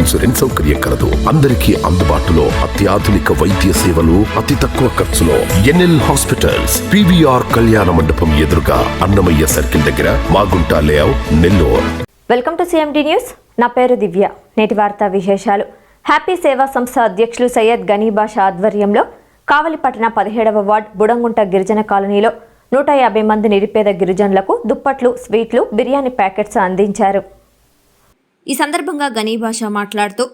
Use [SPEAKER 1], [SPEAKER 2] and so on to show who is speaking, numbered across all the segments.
[SPEAKER 1] Insurance సౌకర్యం కలదు. అందరికీ అందుబాటులో అత్యాధునిక వైద్య సేవలు అతి తక్కువ ఖర్చులో ఎన్ఎల్ హాస్పిటల్స్ పివిఆర్ కళ్యాణ మండపం ఎదురుగా అన్నమయ్య సర్కిల్ దగ్గర Magunta layout Nellore.
[SPEAKER 2] Welcome to CMD news. నా పేరు దివ్య. నేటి వార్తా విశేషాలు. హ్యాపీ సేవా సంస్థ అధ్యక్షులు సయ్యద్ గనీబాష ఆధ్వర్యంలో కావలిపట్టణ పదిహేడవ వార్డ్ బుడంగుంట గిరిజన కాలనీలో నూట యాభై మంది నిరుపేద గిరిజనులకు దుప్పట్లు స్వీట్లు బిర్యానీ ప్యాకెట్స్ అందించారు. ఈ సందర్భంగా గనీబాష మాట్లాడుతూ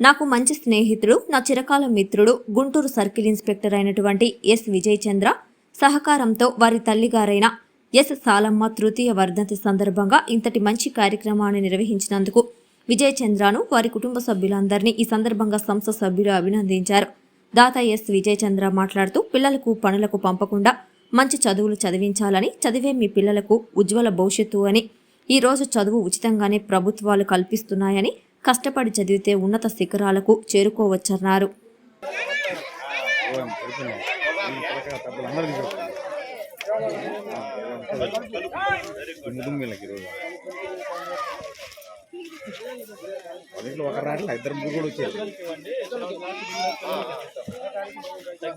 [SPEAKER 2] నాకు మంచి స్నేహితుడు నా చిరకాల మిత్రుడు గుంటూరు సర్కిల్ ఇన్స్పెక్టర్ అయినటువంటి ఎస్. విజయ్ చంద్ర సహకారంతో వారి తల్లిగారైన ఎస్. సాలమ్మ తృతీయ వర్ధంతి సందర్భంగా ఇంతటి మంచి కార్యక్రమాన్ని నిర్వహించినందుకు విజయ్ చంద్రను వారి కుటుంబ సభ్యులందరినీ ఈ సందర్భంగా సంస్థ సభ్యులు అభినందించారు. దాత ఎస్. విజయ్ చంద్ర మాట్లాడుతూ పిల్లలకు పనులకు పంపకుండా మంచి చదువులు చదివించాలని చదివే మీ పిల్లలకు ఉజ్వల భవిష్యత్తు అని ఈ రోజు చదువు ఉచితంగానే ప్రభుత్వాలు కల్పిస్తున్నాయని కష్టపడి చదివితే ఉన్నత శిఖరాలకు చేరుకోవచ్చన్నారు.
[SPEAKER 3] దుమ్మిళ్ళకి ఈరోజు పదింట్లో ఒక రాట్ల ఇద్దరు ముగ్గురు కూడా వచ్చారు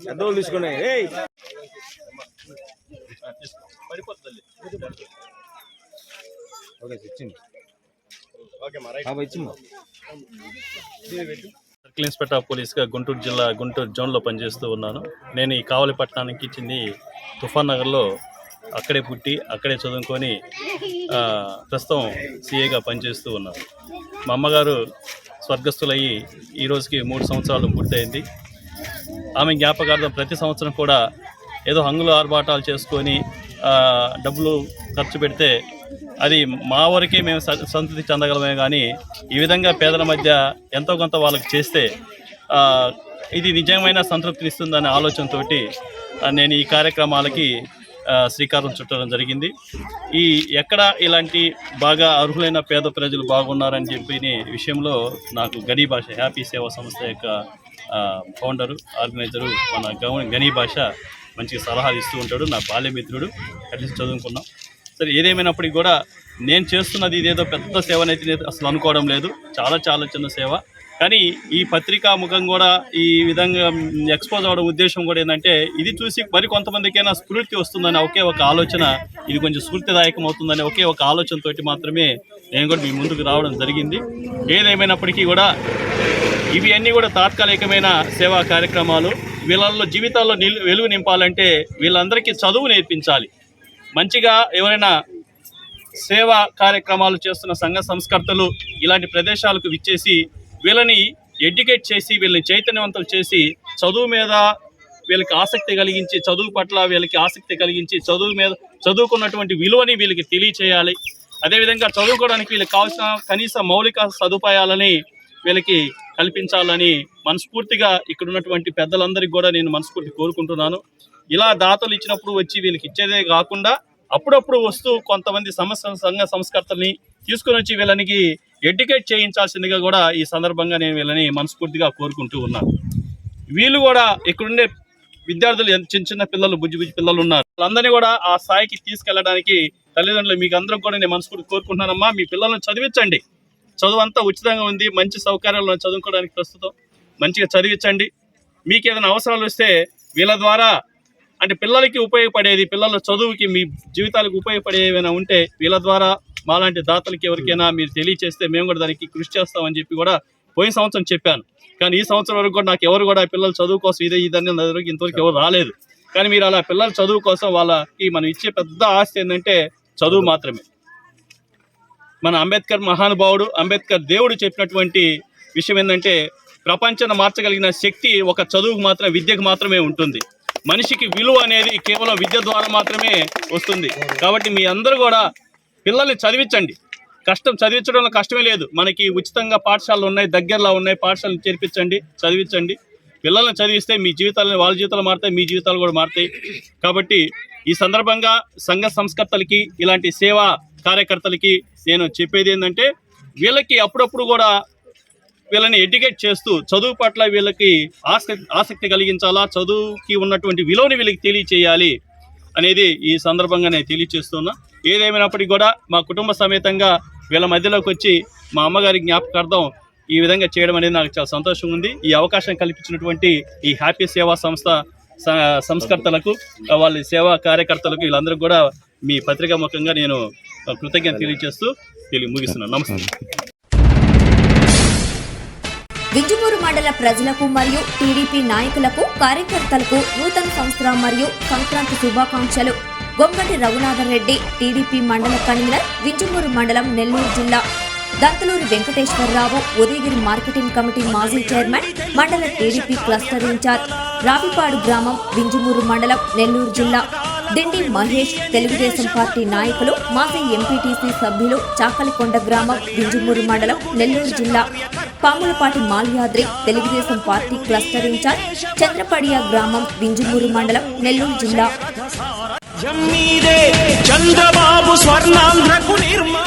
[SPEAKER 3] పెద్దవాళ్ళు తీసుకునే ఏయ్ ఓకే ఇచ్చింది
[SPEAKER 4] సర్కిల్ ఇన్స్పెక్టర్ ఆఫ్ పోలీస్గా గుంటూరు జిల్లా గుంటూరు జోన్లో పనిచేస్తూ ఉన్నాను. నేను ఈ కావలి పట్టణానికి చెంది తుఫాన్ నగర్లో అక్కడే పుట్టి అక్కడే చదువుకొని ప్రస్తుతం సిఏగా పనిచేస్తూ ఉన్నాను. మా అమ్మగారు స్వర్గస్థులయ్యి ఈ రోజుకి మూడు సంవత్సరాలు పూర్తయింది. ఆమె జ్ఞాపకార్థం ప్రతి సంవత్సరం కూడా ఏదో హంగులు ఆర్భాటాలు చేసుకొని డబ్బులు ఖర్చు పెడితే అది మా వరకే మేము స- సంతృప్తి చెందగలమే కానీ ఈ విధంగా పేదల మధ్య ఎంతో కొంత వాళ్ళకి చేస్తే ఇది నిజమైన సంతృప్తిని ఇస్తుందనే ఆలోచనతో నేను ఈ కార్యక్రమాలకి శ్రీకారం చుట్టడం జరిగింది. ఈ ఎక్కడ ఇలాంటి బాగా అర్హులైన పేద ప్రజలు బాగున్నారని చెప్పి విషయంలో నాకు గనీ భాష హ్యాపీ సేవా సంస్థ యొక్క ఫౌండరు ఆర్గనైజరు మన గౌ- గనీ భాష మంచి సలహాలు ఇస్తూ ఉంటాడు. నా బాల్యమిత్రుడు. కలిసి చదువుకున్నాం. సరే ఏదేమైనప్పటికీ కూడా నేను చేస్తున్నది ఇదేదో పెద్ద సేవనైతే నేను అసలు అనుకోవడం లేదు. చాలా చాలా చిన్న సేవ. కానీ ఈ పత్రికా ముఖం కూడా ఈ విధంగా ఎక్స్పోజ్ అవ్వడం ఉద్దేశం కూడా ఏంటంటే ఇది చూసి మరి కొంతమందికైనా స్ఫూర్తి వస్తుందని ఒకే ఒక ఆలోచన ఇది కొంచెం స్ఫూర్తిదాయకం అవుతుందని ఒకే ఒక ఆలోచనతోటి మాత్రమే నేను కూడా మీ ముందుకు రావడం జరిగింది. ఏదేమైనప్పటికీ కూడా ఇవి అన్నీ కూడా తాత్కాలికమైన సేవా కార్యక్రమాలు. వీళ్ళల్లో జీవితాల్లో నిల్ వెలుగు నింపాలంటే వీళ్ళందరికీ చదువు నేర్పించాలి. మంచిగా ఎవరైనా సేవా కార్యక్రమాలు చేస్తున్న సంఘ సంస్కర్తలు ఇలాంటి ప్రదేశాలకు విచ్చేసి వీళ్ళని ఎడ్యుకేట్ చేసి వీళ్ళని చైతన్యవంతులు చేసి చదువు మీద వీళ్ళకి ఆసక్తి కలిగించి చదువు పట్ల వీళ్ళకి ఆసక్తి కలిగించి చదువు మీద చదువుకున్నటువంటి విలువని వీళ్ళకి తెలియచేయాలి. అదేవిధంగా చదువుకోవడానికి వీళ్ళకి కావాల్సిన కనీస మౌలిక సదుపాయాలని వీళ్ళకి కల్పించాలని మనస్ఫూర్తిగా ఇక్కడ ఉన్నటువంటి పెద్దలందరికీ కూడా నేను మనస్ఫూర్తి కోరుకుంటున్నాను. ఇలా దాతలు ఇచ్చినప్పుడు వచ్చి వీళ్ళకి ఇచ్చేదే కాకుండా అప్పుడప్పుడు వస్తూ కొంతమంది సమస్య సంఘ సంస్కర్తల్ని తీసుకుని వచ్చి వీళ్ళనికి ఎడ్యుకేట్ చేయించాల్సిందిగా కూడా ఈ సందర్భంగా నేను వీళ్ళని మనస్ఫూర్తిగా కోరుకుంటూ ఉన్నాను. వీళ్ళు కూడా ఇక్కడుండే విద్యార్థులు ఎంత చిన్న చిన్న పిల్లలు బుజ్జి బుజ్జి పిల్లలు ఉన్నారు. వాళ్ళందరినీ కూడా ఆ స్థాయికి తీసుకెళ్ళడానికి తల్లిదండ్రులు మీకు అందరం కూడా నేను మనస్ఫూర్తి కోరుకుంటున్నానమ్మా. మీ పిల్లలను చదివించండి. చదువు అంతా ఉచితంగా ఉంది మంచి సౌకర్యాలు చదువుకోవడానికి ప్రస్తుతం. మంచిగా చదివించండి. మీకు ఏదైనా అవసరాలు వస్తే వీళ్ళ ద్వారా అంటే పిల్లలకి ఉపయోగపడేది పిల్లల చదువుకి మీ జీవితాలకు ఉపయోగపడే ఏమైనా ఉంటే వీళ్ళ ద్వారా మాలాంటి దాతలకి ఎవరికైనా మీరు తెలియచేస్తే మేము కూడా దానికి కృషి చేస్తామని చెప్పి కూడా పోయిన సంవత్సరం చెప్పాను. కానీ ఈ సంవత్సరం వరకు కూడా నాకు ఎవరు కూడా పిల్లల చదువు కోసం ఇదే ఇదని వరకు ఇంతవరకు ఎవరు రాలేదు. కానీ మీరు అలా పిల్లల చదువు కోసం వాళ్ళకి మనం ఇచ్చే పెద్ద ఆస్తి ఏంటంటే చదువు మాత్రమే. మన అంబేద్కర్ మహానుభావుడు అంబేద్కర్ దేవుడు చెప్పినటువంటి విషయం ఏంటంటే ప్రపంచాన్ని మార్చగలిగిన శక్తి ఒక చదువుకు మాత్రం విద్యకు మాత్రమే ఉంటుంది. మనిషికి విలువ అనేది కేవలం విద్య ద్వారా మాత్రమే వస్తుంది. కాబట్టి మీ అందరూ కూడా పిల్లల్ని చదివించండి. కష్టం చదివించడంలో కష్టమే లేదు. మనకి ఉచితంగా పాఠశాలలు ఉన్నాయి దగ్గరలో ఉన్నాయి పాఠశాలను చేర్పించండి చదివించండి. పిల్లల్ని చదివిస్తే మీ జీవితాలను వాళ్ళ జీవితాలు మారుతాయి మీ జీవితాలు కూడా మారుతాయి. కాబట్టి ఈ సందర్భంగా సంఘ సంస్కర్తలకి ఇలాంటి సేవా కార్యకర్తలకి నేను చెప్పేది ఏంటంటే వీళ్ళకి అప్పుడప్పుడు కూడా వీళ్ళని ఎడ్యుకేట్ చేస్తూ చదువు పట్ల వీళ్ళకి ఆసక్తి ఆసక్తి కలిగించాలా చదువుకి ఉన్నటువంటి విలువని వీళ్ళకి తెలియచేయాలి అనేది ఈ సందర్భంగా నేను తెలియచేస్తున్నా. ఏదేమైనప్పటికీ కూడా మా కుటుంబ సమేతంగా వీళ్ళ మధ్యలోకి వచ్చి మా అమ్మగారి జ్ఞాపకార్థం ఈ విధంగా చేయడం అనేది నాకు చాలా సంతోషంగా ఉంది. ఈ అవకాశం కల్పించినటువంటి ఈ హ్యాపీ సేవా సంస్థ సంస్కర్తలకు వాళ్ళ సేవా కార్యకర్తలకు వీళ్ళందరికీ కూడా మీ పత్రికా ముఖంగా నేను కృతజ్ఞత తెలియజేస్తూ తెలియ ముగిస్తున్నాను నమస్తే.
[SPEAKER 2] వింజమూరు మండల ప్రజలకు మరియు టీడీపీ నాయకులకు కార్యకర్తలకు నూతన సంవత్సరం మరియు సంక్రాంతి శుభాకాంక్షలు. గొంగటి రఘునాథరెడ్డి టీడీపీ మండల కన్వీనర్ వింజమూరు మండలం నెల్లూరు జిల్లా. దంతలూరి వెంకటేశ్వరరావు ఉదయగిరి మార్కెటింగ్ కమిటీ మాజీ చైర్మన్ మండల టీడీపీ క్లస్టర్ ఇన్ఛార్జ్ రావిపాడు గ్రామం వింజమూరు మండలం నెల్లూరు జిల్లా. దిండి మహేష్ తెలుగుదేశం పార్టీ నాయకులు మాజీ ఎంపీటీసీ సభ్యులు చాకలికొండ గ్రామం వింజమూరు మండలం నెల్లూరు జిల్లా. Pamulapati Malyadri Telugu Desam party cluster incharge Chandrapadiya గ్రామం వింజమూరు మండలం నెల్లూరు జిల్లా.
[SPEAKER 5] జమ్మీదే చంద్రబాబు స్వర్ణాంధ్రకు నిర్మా